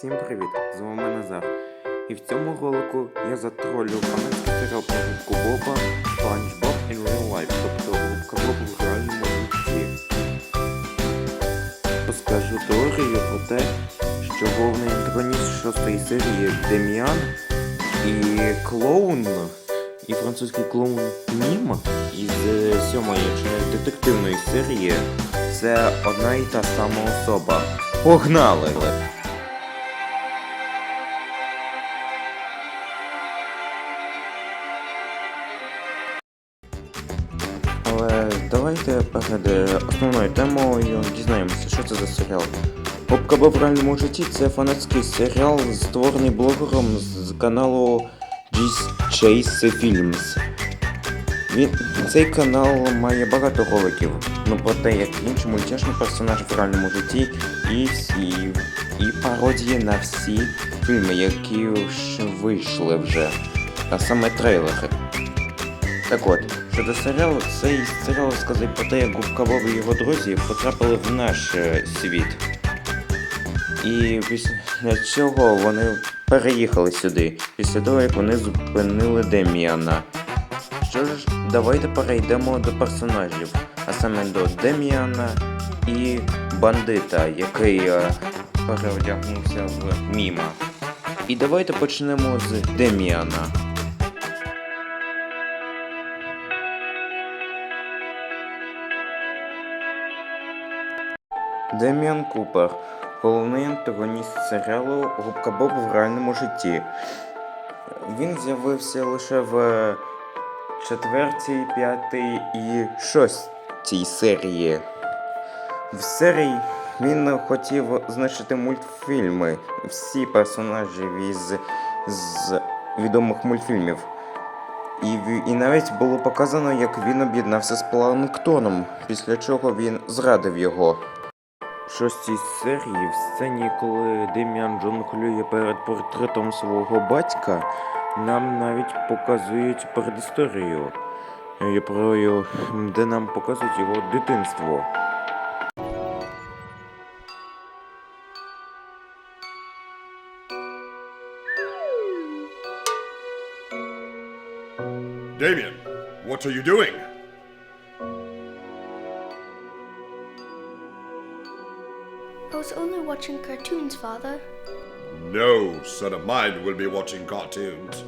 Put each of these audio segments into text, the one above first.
Всім привіт! З вами Назар. І в цьому ролику я затролю фанатський серіал про губку Боба Спанч Боб in Real Life, тобто губка Боб в реальному житті. Розкажу теорію про те, що головний антагоніст шостої серії Деміан і клоун, і французький клоун Нім із е, сьомої детективної серії це одна і та сама особа. Погнали! Е, основною темою дізнаємося, що це за серіал. Губка в реальному житті це фанатський серіал, створений блогером з каналу Chase Films. Він, цей канал має багато роликів, ну про те, як інші мультяшні персонажі в реальному житті і всі і пародії на всі фільми, які вийшли вже, а саме трейлери. Так от, щодо серіалу, цей серіал розказує про те, як Губка Боб і його друзі потрапили в наш е, світ. І після цього вони переїхали сюди, після того як вони зупинили Деміана. Що ж, давайте перейдемо до персонажів, а саме до Деміана і бандита, який е, переодягнувся в Міма. І давайте почнемо з Деміана. Деміан Купер, головний антагоніст серіалу Губка Боб в реальному житті. Він з'явився лише в четвертій, п'ятій і шостій серії. В серії він хотів значити мультфільми, всі персонажі із з відомих мультфільмів. І, і навіть було показано, як він об'єднався з Планктоном, після чого він зрадив його. Шостій серії в сцені, коли Дем'ян жонглює перед портретом свого батька, нам навіть показують передісторію, де нам показують його дитинство. Damien, what are you doing? Was only watching cartoons, Father. No son of mine will be watching cartoons.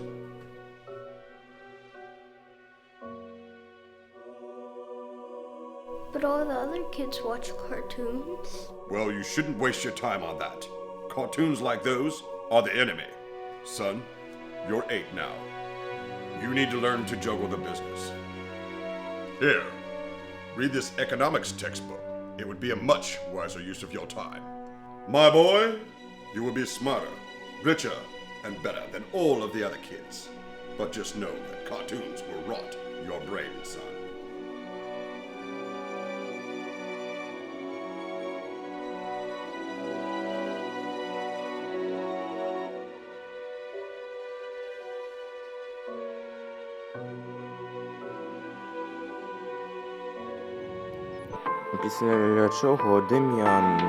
But all the other kids watch cartoons. Well, you shouldn't waste your time on that. Cartoons like those are the enemy. Son, you're eight now. You need to learn to juggle the business. Here, read this economics textbook. It would be a much wiser use of your time. My boy, you will be smarter, richer, and better than all of the other kids. But just know that cartoons will rot your brain, son. Після чого Дем'ян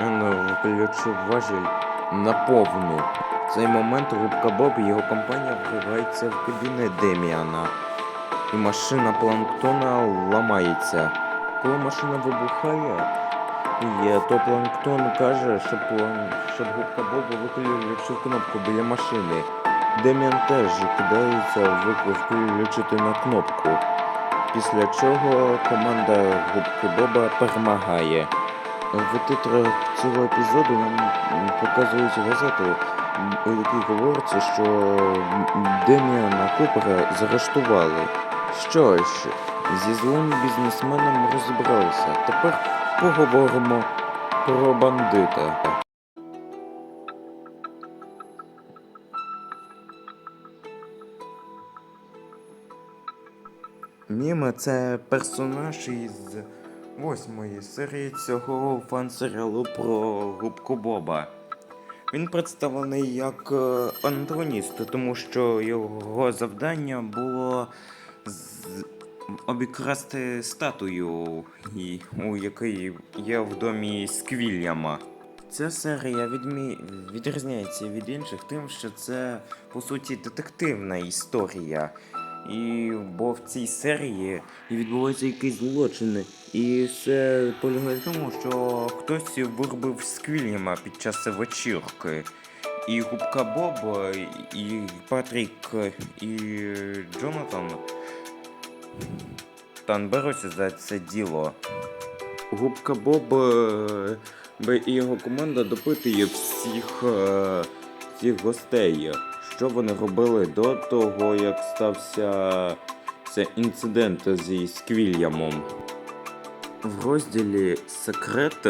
е, включив важіль на повну. В цей момент Губка Боб і його компанія вривається в кабінет Деміана. І машина планктона ламається. Коли машина вибухає, е, то планктон каже, щоб, щоб Губка Боб виключив кнопку біля машини. Деміан теж кидається вик- включити на кнопку. Після чого команда Губки Боба перемагає. В титрах цього епізоду нам показують газету, у якій говориться, що Деміана Купера заарештували. Що ж, зі злим бізнесменом розібралися. Тепер поговоримо про бандита. Міма це персонаж із восьмої серії цього фан-серіалу про Губку Боба. Він представлений як е, антагоніст, тому що його завдання було з- обікрасти статую, у якій є в домі Сквільяма. Ця серія відмі... відрізняється від інших тим, що це по суті детективна історія. І бо в цій серії відбуваються якісь злочини. І все полягає в тому, що хтось вирубив Сквільяма під час вечірки. І Губка Боб, і Патрік, і Джонатан Тан беруться за це діло. Губка Боб е, і його команда допитує всіх, е, всіх гостей, що вони робили до того, як стався цей інцидент зі Сквільямом. В розділі Секрет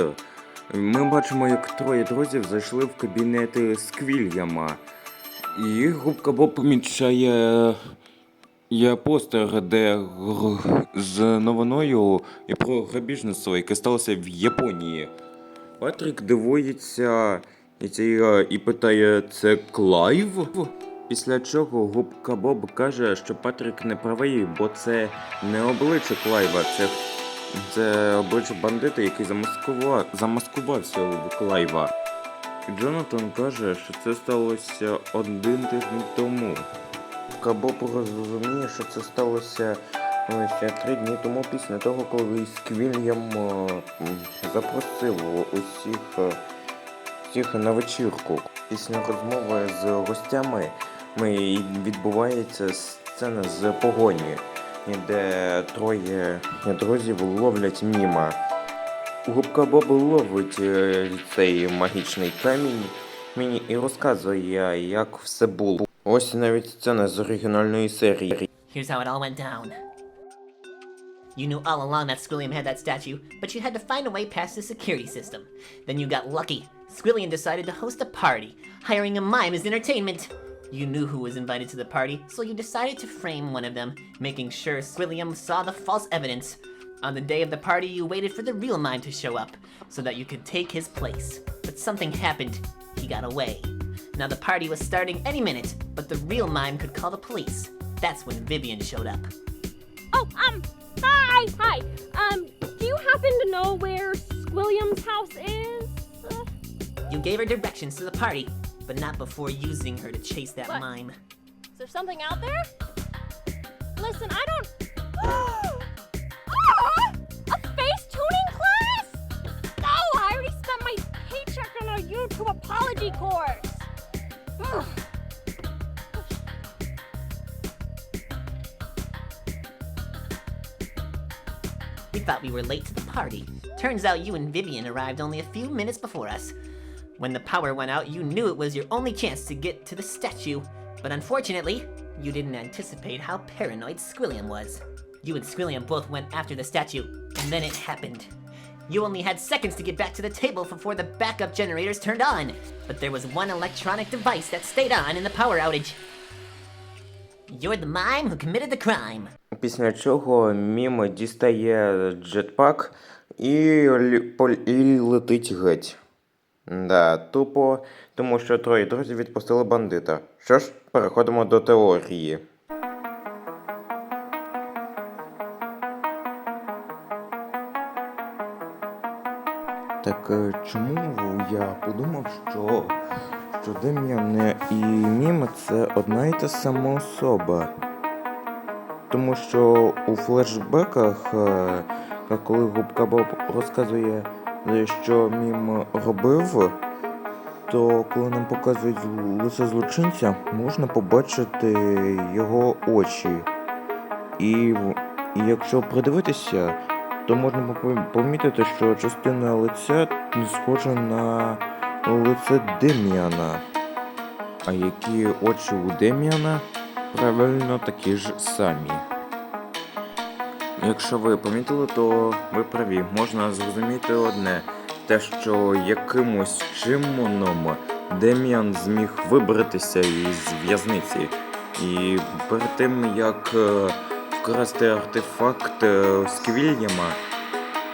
ми бачимо, як троє друзів зайшли в кабінети Сквільяма. І губка Боб помічає є постер, де з новиною і про грабіжництво, яке сталося в Японії. Патрік дивується і, це, і питає: це Клайв? Після чого губка Боб каже, що Патрік не правий, бо це не обличчя Клайва, це, це обличчя бандита, який замаскува, замаскувався у Клайва. Джонатан каже, що це сталося один тиждень тому. Кабо розуміє, що це сталося ось три дні тому після того, коли Сквільям е, м, запросив усіх, е, всіх на вечірку. Після розмови з гостями ми відбувається сцена з погоні, де троє друзів ловлять міма. Губка Боб ловить е, цей магічний камінь мені і розказує, як все було. Ось навіть сцена з оригінальної серії. Here's how it all went down. You knew all along that Squilliam had that statue, but you had to find a way past the security system. Then you got lucky. Squilliam decided to host a party, hiring a mime as entertainment. You knew who was invited to the party, so you decided to frame one of them, making sure Squilliam saw the false evidence. On the day of the party, you waited for the real mime to show up, so that you could take his place. But something happened. He got away. Now the party was starting any minute, but the real mime could call the police. That's when Vivian showed up. Oh, um, hi, hi. You gave her directions to the party, but not before using her to chase that What? mime. is there something out there? Listen, I don't. Ah! A face tuning class? No, I already spent my paycheck on a YouTube apology course. Ugh. We thought we were late to the party. Turns out you and Vivian arrived only a few minutes before us. When the power went out, you knew it was your only chance to get to the statue. But unfortunately, you didn't anticipate how paranoid Squilliam was. You and Squilliam both went after the statue, and then it happened. You only had seconds to get back to the table before the backup generators turned on. But there was one electronic device that stayed on in the power outage. You're the mime who committed the crime. Після чого Мімо дістає джетпак і, лі- пол- і летить геть. Да, тупо, тому що троє друзів відпустили бандита. Що ж, переходимо до теорії. Так е, чому я подумав, що, що Дем'ян і Міма це одна і та сама особа? Тому що у флешбеках, е, коли Губка Боб розказує, що Мім робив, то коли нам показують лице злочинця, можна побачити його очі. І, і якщо придивитися, то можна помітити, що частина лиця схожа на лице Дем'яна. А які очі у Дем'яна? Правильно такі ж самі. Якщо ви помітили, то ви праві. Можна зрозуміти одне. Те, що якимось чином Дем'ян зміг вибратися із в'язниці. І перед тим, як е, вкрасти артефакт е, Сквільяма,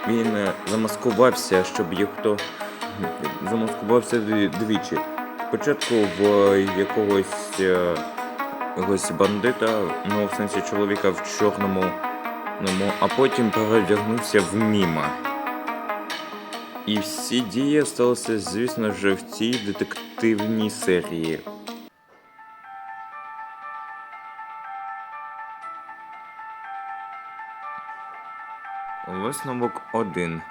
він е, замаскувався, щоб їх хто замаскувався дві- двічі. Спочатку в якогось, якогось бандита, ну в сенсі чоловіка в чорному, а потім перевдягнувся в міма. І всі дії сталися, звісно ж, в цій детективній серії. Висновок 1.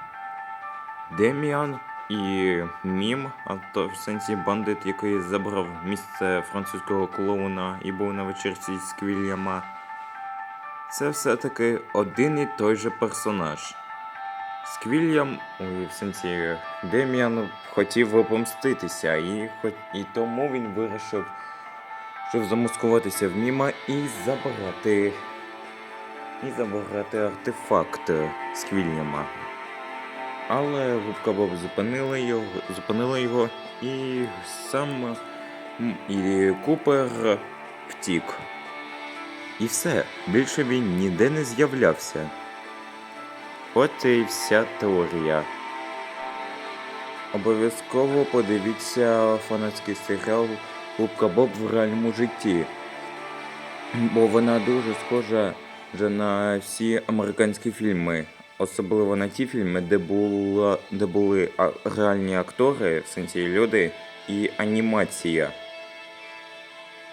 Деміан і Мім, а то в сенсі бандит, який забрав місце французького клоуна і був на вечірці з Квільяма. Це все-таки один і той же персонаж. Сквільям, в сенсі Деміан хотів помститися, і, і тому він вирішив, щоб замаскуватися в Міма і забрати. І забрати артефакт Сквільяма. Але Губка Боб зупинила його, зупинила його і сам і Купер втік. І все, більше він ніде не з'являвся. От і вся теорія. Обов'язково подивіться фанатський серіал Губка Боб в реальному житті. Бо вона дуже схожа на всі американські фільми. Особливо на ті фільми, де, була, де були реальні актори, в сенсі люди, і анімація.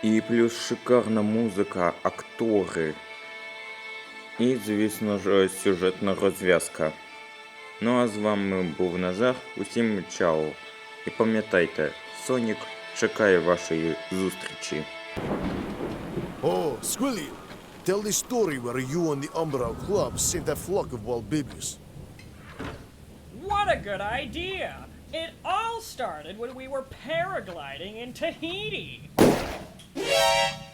І плюс шикарна музика, актори. І, звісно ж, сюжетна розв'язка. Ну а з вами був Назар. Усім чао. І пам'ятайте, Сонік чекає вашої зустрічі. Oh, Squilly, tell the story where you and the Umbra Club saved that flock of wild babies. What a good idea! It all started when we were paragliding in Tahiti. Música